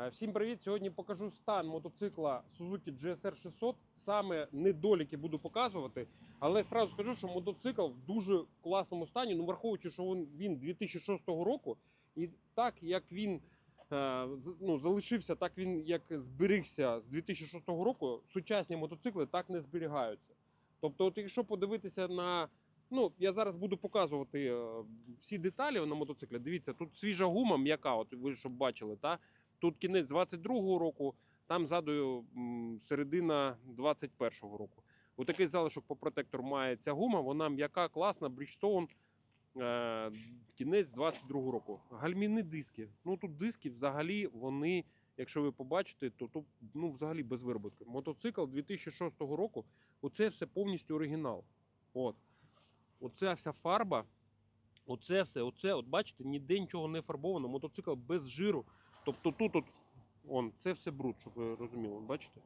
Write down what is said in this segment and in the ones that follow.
Е, Всім привіт! Сьогодні покажу стан мотоцикла Suzuki GSR 600. Саме недоліки буду показувати, але сразу скажу, що мотоцикл в дуже класному стані. Ну, враховуючи, що він, він 2006 року, і так як він е, ну, залишився, так він як зберігся з 2006 року, сучасні мотоцикли так не зберігаються. Тобто, от якщо подивитися на. Ну, я зараз буду показувати е, всі деталі на мотоциклі. Дивіться, тут свіжа гума м'яка, от ви щоб бачили, та? Тут кінець 22-го року, там ззаду середина 21-го року. Отакий залишок по протектору має ця гума, вона м'яка, класна, Bridgestone, е, кінець 22-го року. Гальмівні диски. Ну тут диски взагалі вони, якщо ви побачите, то тут ну, взагалі без вироботки. Мотоцикл 2006 року, оце все повністю оригінал. От. Оця вся фарба, оце все, оце, от бачите, ніде нічого не фарбовано, мотоцикл без жиру. Тобто тут от, он, це все бруд, щоб ви розуміли, бачите?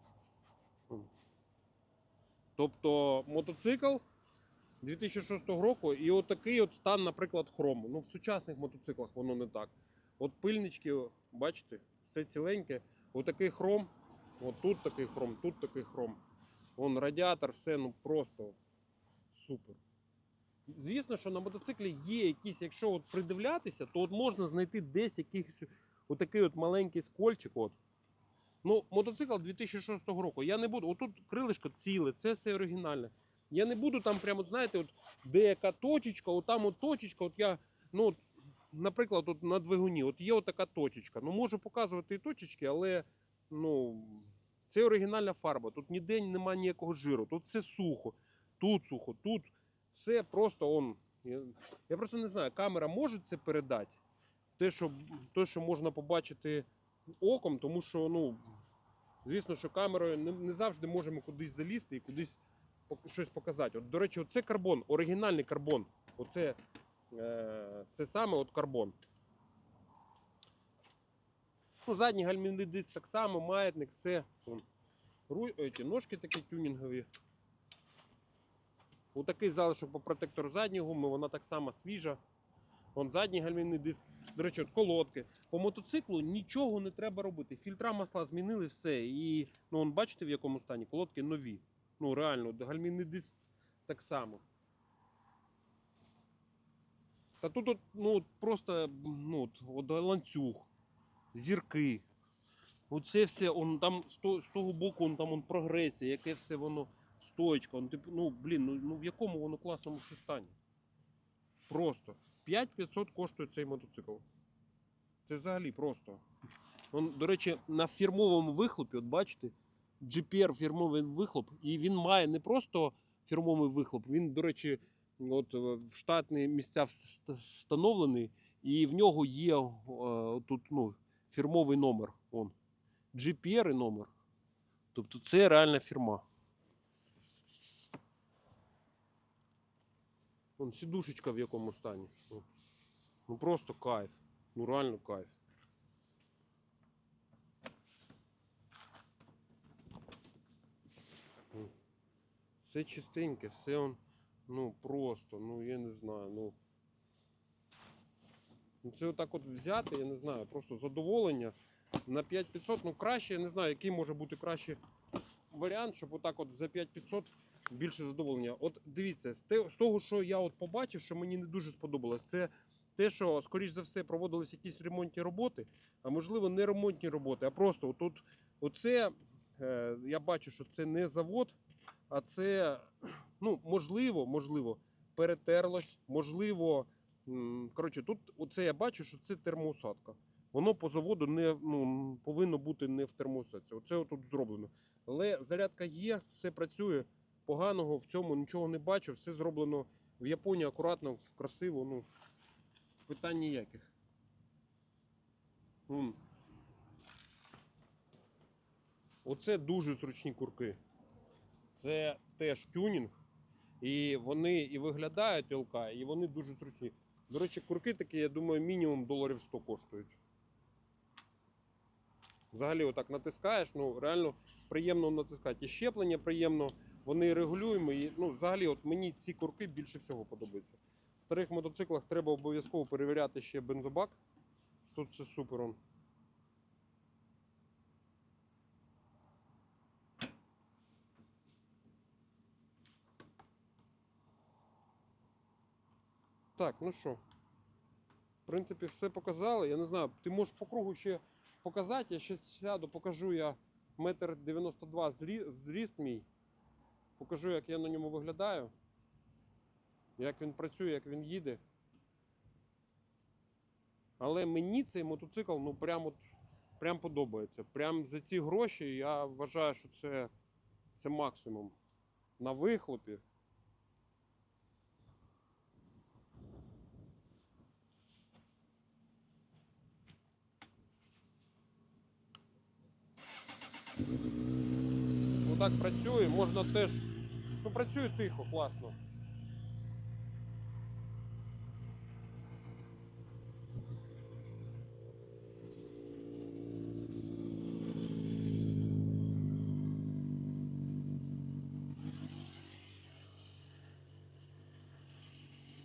Тобто мотоцикл 2006 року і отакий от стан, наприклад, хрому. Ну, в сучасних мотоциклах воно не так. От пильнички, бачите, все ціленьке. Отакий хром, от тут такий хром, тут такий хром. Вон радіатор, все ну просто супер. Звісно, що на мотоциклі є якісь, якщо от придивлятися, то от можна знайти десь якийсь отакий от маленький скольчик. От. Ну, мотоцикл 2006 року. Я не буду. Отут крилишко ціле, це все оригінальне. Я не буду там прямо, знаєте, от деяка точечка, от там от точечка, от я, ну, от, наприклад, от на двигуні, от є отака точечка. Ну, можу показувати і точечки, але ну, це оригінальна фарба. Тут ніде немає ніякого жиру, тут все сухо, тут сухо, тут все просто он. Я, я просто не знаю, камера може це передати. Те, що, те, що можна побачити оком, тому що, ну, звісно, що камерою не, не завжди можемо кудись залізти і кудись щось показати. От, до речі, оце карбон, оригінальний карбон. Оце е, це саме от карбон. Ну, задній гальмівний диск так само, маятник, все. Ці ножки такі тюнінгові. Отакий залишок по протектору задньої гуми, вона так само свіжа. Вон задній гальмівний диск. До речі, от колодки. По мотоциклу нічого не треба робити. Фільтра масла змінили все. І ну, вон, бачите, в якому стані? Колодки нові. Ну, реально, от гальмівний диск так само. Та тут от, ну, просто ну, от, от ланцюг, зірки. Оце все, он, там з того, з того боку он, там он, прогресія, яке все воно стоечка. Он, типу, ну, блін, ну, ну в якому воно класному стані. Просто. 5500 коштує цей мотоцикл. Це взагалі просто. Он, до речі, на фірмовому вихлопі, от бачите, GPR фірмовий вихлоп, і він має не просто фірмовий вихлоп, він, до речі, от е, в штатні місця встановлений, і в нього є е, тут ну, фірмовий номер. Он. GPR і номер. Тобто це реальна фірма. Вон сідушечка в якому стані. Ну просто кайф. Ну реально кайф. Все чистеньке, все он, ну просто, ну я не знаю, ну. Ну, Це отак от взяти, я не знаю, просто задоволення на 5500, ну краще, я не знаю, який може бути кращий варіант, щоб отак от за 5500 більше задоволення. От дивіться, з, того, що я от побачив, що мені не дуже сподобалось, це те, що, скоріш за все, проводились якісь ремонтні роботи, а можливо, не ремонтні роботи, а просто отут, оце, е, я бачу, що це не завод, а це, ну, можливо, можливо, перетерлось, можливо. Коротше, тут оце я бачу, що це термоусадка. Воно по заводу не ну, повинно бути не в термоусадці. Оце тут зроблено. Але зарядка є, все працює. Поганого в цьому нічого не бачу. Все зроблено в Японії акуратно, красиво. Ну, питань ніяких. Вон. Оце дуже зручні курки. Це теж тюнінг. І вони і виглядають ЛК, і вони дуже зручні. До речі, курки такі, я думаю, мінімум доларів 100 коштують. Взагалі, отак натискаєш, ну реально приємно натискати. І щеплення приємно, вони регулюємо і ну, взагалі, от мені ці курки більше всього подобаються. В старих мотоциклах треба обов'язково перевіряти ще бензобак. Тут все супер. он. Так, ну що, в принципі, все показали. Я не знаю, ти можеш по кругу ще показати, я ще сяду, покажу я метр 92 зріст мій. Покажу, як я на ньому виглядаю. Як він працює, як він їде. Але мені цей мотоцикл ну прям от прям подобається. Прям за ці гроші я вважаю, що це, це максимум. На вихлопі. Ну так працює, можна теж. Ну працює тихо, класно.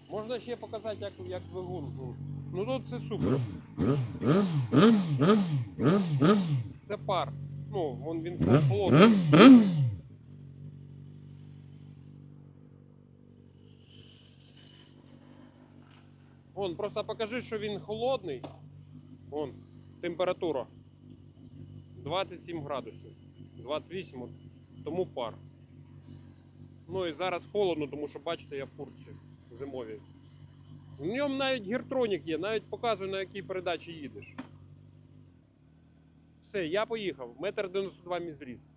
Можна ще показати, як, як двигун. Ну, тут все супер. Це пар. Ну, вон він холодний. Вон, просто покажи, що він холодний. Вон, температура. 27 градусів. 28, тому пар. Ну і зараз холодно, тому що бачите, я в куртці зимовій. В ньому навіть гіртронік є, навіть показує, на якій передачі їдеш. Все, я поїхав. Метр 92 мій зріст.